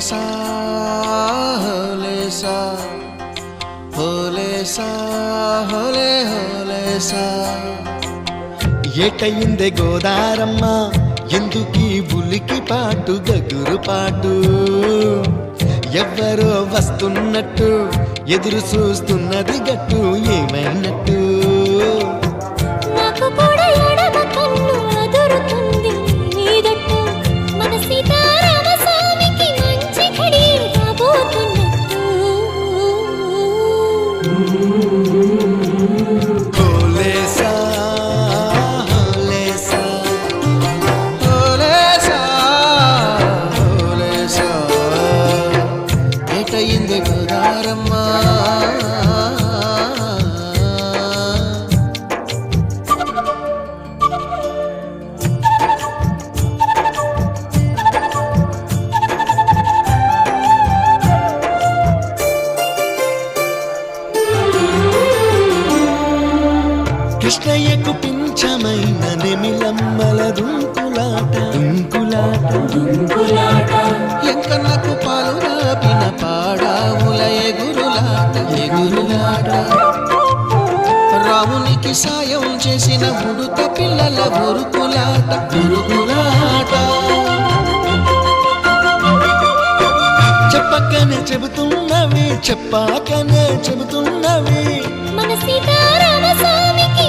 सा होले सा ಹೋಲೆ ಸಾ గోదారమ్మ ఎందుకీ బులికి పాటు గగురు పాటు? ఎవ్వరో వస్తున్నట్టు ఎదురు చూస్తున్నది గట్టు ఏమైనట్టు? ఏటయింది గోదారమ్మ కృష్ణయ్యకు పింఛమైన నెమిలమ్మల దుంకులాట. దుంకులాట ఎంకన్నకు పాలు మాట. రామునికి సాయం చేసిన ఉడుత పిల్లల బొరుకులాట బొరుకులాట చెప్పకనే చెబుతున్నవి చెప్పాకనే చెబుతున్నవి. మన సీతారామ స్వామికి